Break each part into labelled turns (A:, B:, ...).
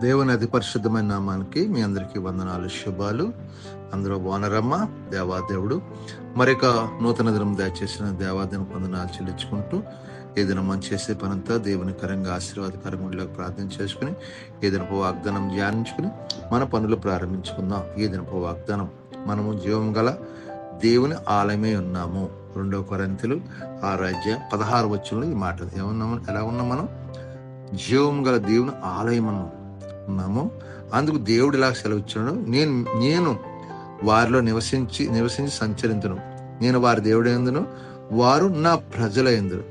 A: దేవుని అతి పరిశుద్ధమైన నామానికి మీ అందరికీ వందనాలు శుభాలు. అందరూ వానరమ్మ దేవాదేవుడు. మరొక నూతన దినం దయచేసిన దేవాదిన వందనాలు చెల్లించుకుంటూ ఏదైనా మనం చేసే పనంతా దేవుని కరంగా ఆశీర్వాదకరంగా ఉండేలాగా ప్రార్థన చేసుకుని ఏదైనా వాగ్దానం ధ్యానించుకుని మన పనులు ప్రారంభించుకుందాం. ఏదైనా వాగ్దానం మనము జీవం గల దేవుని ఆలయమే ఉన్నాము. రెండవ కొరంతులు ఆ రాజ్య పదహారు వచ్చంలో ఈ మాట. ఏమన్నాము? ఎలా ఉన్నాం మనం? జీవం గల దేవుని ఆలయం అన్నాం ఉన్నాము అందుకు దేవుడు ఇలా సెలవిచ్చాడు. నేను నేను వారిలో నివసించి నివసించి సంచరించను నేను వారి దేవుడు ఎందును? వారు నా ప్రజల ఎందును.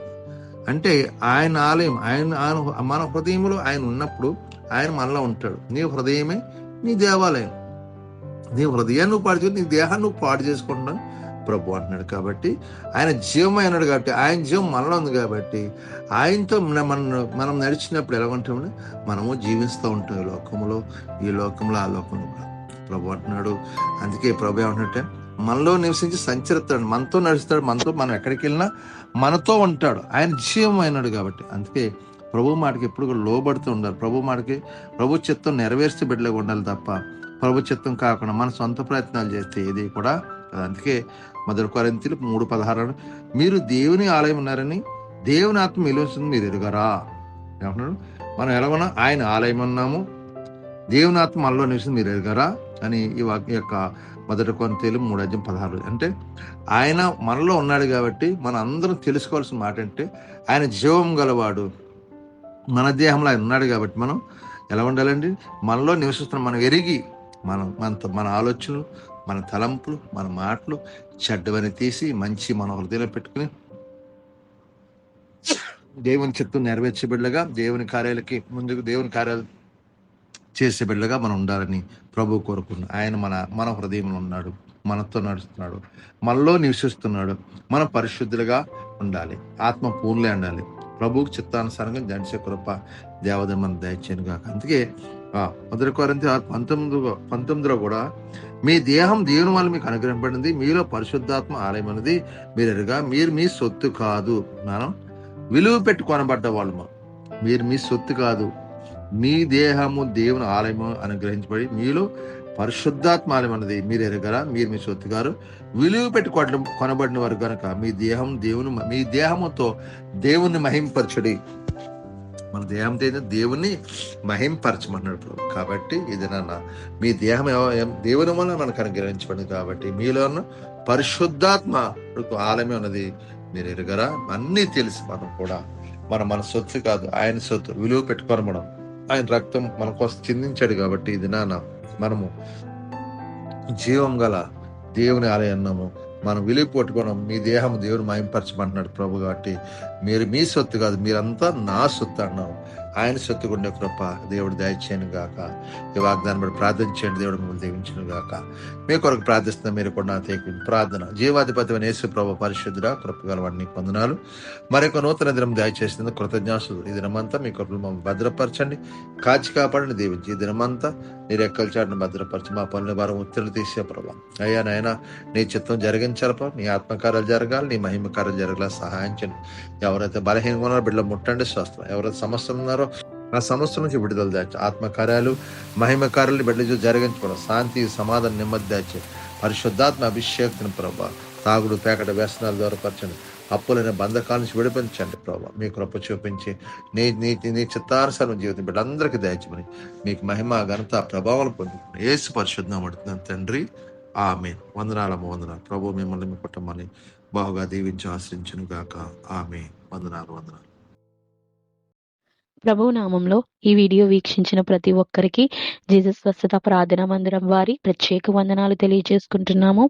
A: అంటే ఆయన ఆలయం ఆయన ఆయన మన హృదయంలో ఆయన ఉన్నప్పుడు ఆయన మనలో ఉంటాడు. నీ హృదయమే నీ దేవాలయం. నీ హృదయాన్ని నువ్వు పాడు నీ దేహాన్ని నువ్వు పాడు చేసుకుంటున్నావు. ప్రభు అంటున్నాడు కాబట్టి ఆయన జీవం అయినాడు కాబట్టి ఆయన జీవం మనలో ఉంది కాబట్టి ఆయనతో మన- మనం మనం నడిచినప్పుడు ఎలా ఉంటామని మనము జీవిస్తూ ఉంటాం ఈ లోకంలో ఈ లోకంలో ఆ లోకంలో ప్రభు అంటున్నాడు. అందుకే ప్రభు ఏమంటుంటే మనలో నివసించి సంచరిస్తాడు మనతో నడుస్తాడు మనతో మనం ఎక్కడికి వెళ్ళినా మనతో ఉంటాడు. ఆయన జీవం అయినాడు కాబట్టి. అందుకే ప్రభు మాటకి ఎప్పుడు కూడా లోబడుతూ ఉండాలి. ప్రభు మాటకి ప్రభు చిత్తం నెరవేర్చి బిడ్డలాగా ఉండాలి తప్ప ప్రభు చిత్తం కాకుండా మన సొంత ప్రయత్నాలు చేస్తే ఏది కూడా అందుకే మొదటి కొరింతలు మూడు పదహారు మీరు దేవుని ఆలయం ఉన్నారని దేవుని ఆత్మ నిలుస్తుంది మీరు ఎరుగరా? ఏమంటున్నాడు? మనం ఎలాగోనా ఆయన ఆలయం ఉన్నాము. దేవుని ఆత్మ మనలో నిలుస్తుంది మీరు ఎరుగరా? అని ఈ యొక్క మొదటి కొరింతలు మూడు అధ్యయం పదహారు అంటే ఆయన మనలో ఉన్నాడు కాబట్టి మన అందరం తెలుసుకోవాల్సిన మాట అంటే ఆయన జీవం గలవాడు. మన దేహంలో ఆయన ఉన్నాడు కాబట్టి మనం ఎలా ఉండాలండి? మనలో నివసిస్తున్న మనం ఎరిగి మనం మనతో మన ఆలోచనలు మన తలంపులు మన మాటలు చెడ్డవని తీసి మంచి మన హృదయంలో పెట్టుకుని దేవుని చిత్తం నెరవేర్చే బిడ్డగా దేవుని కార్యాలకి ముందుకు దేవుని కార్యాలు చేసే బిడ్డగా మనం ఉండాలని ప్రభు కోరుకున్న ఆయన మన మన హృదయంలో ఉన్నాడు మనతో నడుస్తున్నాడు మనలో నివసిస్తున్నాడు. మనం పరిశుద్ధులుగా ఉండాలి ఆత్మ పూర్ణలే ఉండాలి. ప్రభువుకి చిత్తానుసారంగా జడిసే కృప దేవత మన దయచేయను కాక అందుకే మొదటి కొరింథీ పంతొమ్మిది పంతొమ్మిదిలో కూడా మీ దేహం దేవుని వల్ల మీకు అనుగ్రహింపబడింది మీలో పరిశుద్ధాత్మ ఆలయం అనేది మీరు ఎరుగా మీరు మీ సొత్తు కాదు మనం విలువ పెట్టి కొనబడ్డ వాళ్ళము మీరు మీ సొత్తు కాదు మీ దేహము దేవుని ఆలయము అనుగ్రహించబడి మీలో పరిశుద్ధాత్మ ఆలయం అన్నది మీరు ఎరగరా మీరు మీ సొత్తు గారు విలువ పెట్టి కొట్టడం కొనబడిన వారు కనుక మీ దేహం దేవుని మీ దేహముతో దేవుని మహింపరచడి. మన దేహం ఏంటంటే దేవుణ్ణి మహింపరచమన్నాడు ప్రభు కాబట్టి ఇది నాన్న మీ దేహం దేవుని వల్ల మనకు అనుగ్రహించబడింది కాబట్టి మీలో ఉన్న పరిశుద్ధాత్మ ఆలమే ఉన్నది. మీరు ఎరుగరా? అన్నీ తెలుసు మనం కూడా. మన మన సొత్తు కాదు ఆయన సొత్తు. విలువ పెట్టుకోరు మనం ఆయన రక్తం మన కోసం చిందించాడు కాబట్టి ఇది నాన్న మనము జీవం గల దేవుని ఆలయన్నాము మనం విలువ పట్టుకోవడం మీ దేహం దేవుని మయంపరచమంటున్నాడు ప్రభు కాబట్టి మీరు మీ సొత్తు కాదు మీరంతా నా సొత్తు అన్నాం ఆయన సొత్తు ఉండే కృప దేవుడు దయచేయను గాక. ఈ వాగ్దానం బట్టి ప్రార్థన చేయండి దేవుడు మిమ్మల్ని దీవించను గాక. మీ కొరకు ప్రార్థిస్తున్న మీరు కూడా నా ప్రార్థన. జీవాధిపతి యేసు ప్రభు పరిశుద్ధుడ కృపగలవాడిని పొందనాలు మరొక నూతన దినం దయచేసింది కృతజ్ఞాసులు ఈ దినమంతా మీ కొరకు మమ్మల్ని భద్రపరచండి కాచి కాపాడండి దీవించి ఈ దినమంతా మీరు ఎక్కల చాటును భద్రపరచి. మా పనుల భారం ఒత్తిడి తీసే ప్రభా. అయ్యా నాయన నీ చిత్తం జరిగించాలి ప్రభా. నీ ఆత్మకార్యాలు జరగాలి నీ మహిమ కార్యాలు జరగాలి సహాయం ఎవరైతే బలహీనంగా ఉన్నారో బిడ్డలు ముట్టండి స్వస్థం. ఎవరైతే సమస్యలు ఉన్నారో ఆ సమస్య నుంచి విడుదల దాచి. ఆత్మకార్యాలు మహిమ బిడ్డ బిడ్డలు జరిగించుకోవడం శాంతి సమాధానం నెమ్మది దాచి. పరిశుద్ధాత్మ అభిషేక్ని ప్రభా. తాగుడు పేకట వ్యసనాలు దూరపరచండి అప్పులైన బంధకాల నుంచి విడిపించండి ప్రభావ మీ కృప చూపించి నీ నీతి నీ చిత్తానుసారం జీవితం బిడ్డలందరికీ దయచమని మీకు మహిమ ఘనత ప్రభావాలు పొందుకుని ఏసు పరిశుద్ధం పడుతున్నాను తండ్రి. ఆమె వందనాలమ్మ వందనాలు. ప్రభు మిమ్మల్ని మీ కుటుంబాన్ని బాగా దీవించి ఆశ్రయించును గాక. ఆమె వందనాలు వందనాలు.
B: ప్రభు నామంలో ఈ వీడియో వీక్షించిన ప్రతి ఒక్కరికి జీసస్ స్వస్థత ప్రార్థనా మందిరం వారి ప్రత్యేక వందనాలు తెలియజేసుకుంటున్నాము.